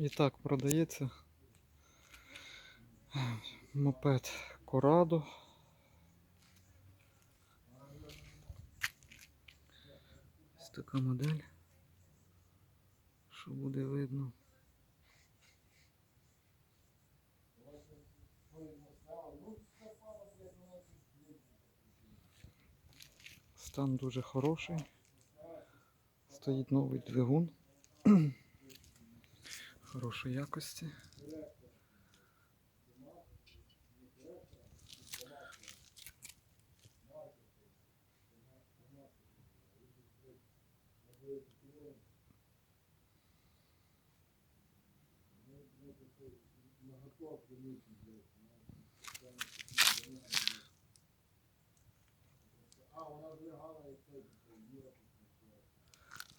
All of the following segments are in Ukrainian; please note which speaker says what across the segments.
Speaker 1: І так продається мопед Корадо. Ось така модель. Що буде видно. Стан дуже хороший. Стоїть новий двигун. Хорошої якості.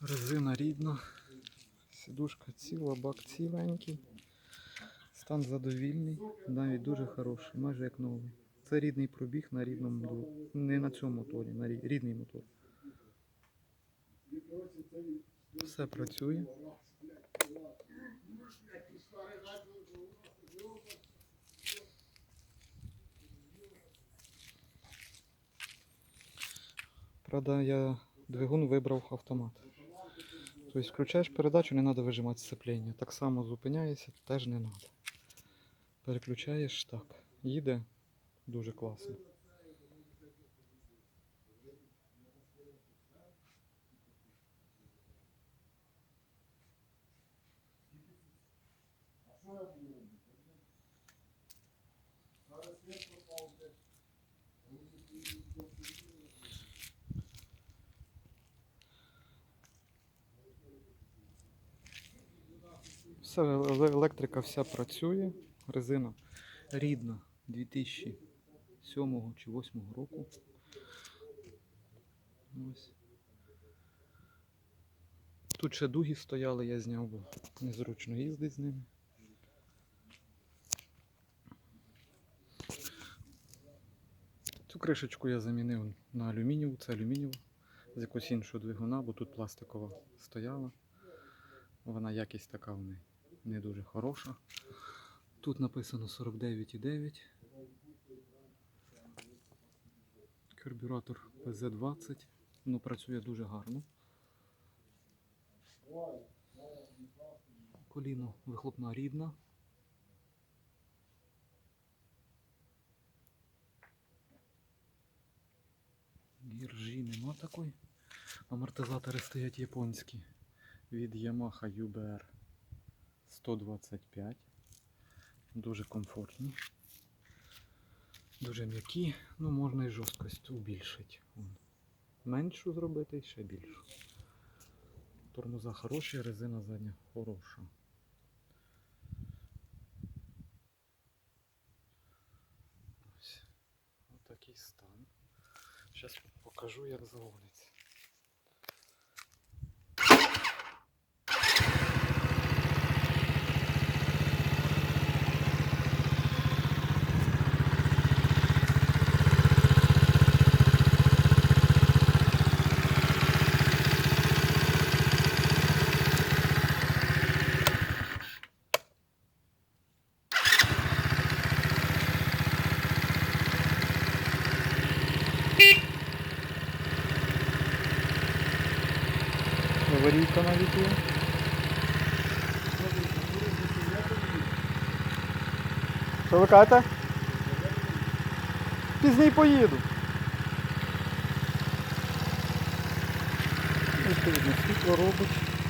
Speaker 1: Резина рідна, сідушка ціла, бак ціленький. Стан задовільний, навіть дуже хороший, майже як новий. Це рідний пробіг на рідному мотор- не на цьому моторі, на рідний мотор. Все працює. Правда, я двигун вибрав автомат. Тобто включаєш передачу, не треба вижимати сцеплення. Так само зупиняєшся, теж не треба. Переключаєш так. Їде дуже класно. Все, електрика вся працює. Резина рідна 2007 чи 2008 року. Ось. Тут ще дуги стояли, я зняв, бо незручно їздити з ними. Цю кришечку я замінив на алюмінієву, це алюмінієва з якогось іншого двигуна, бо тут пластикова стояла. Вона якість така в неї не дуже хороша. Тут написано 49,9. Карбюратор PZ20. Ну, працює дуже гарно. Коліно вихлопна рідна. Гіржі нема такої. Амортизатори стоять японські від Yamaha UBR 125. Дуже комфортні. Дуже м'які, ну можна і жорсткость убільшити. Меншу зробити і ще більшу. Тормоза хороші, резина задня хороша. Ось. Отакий стан. Зараз покажу, як заводиться. Аварійка навіть є. Що ви кажете? Пізній поїду. Відповідно, світло робить.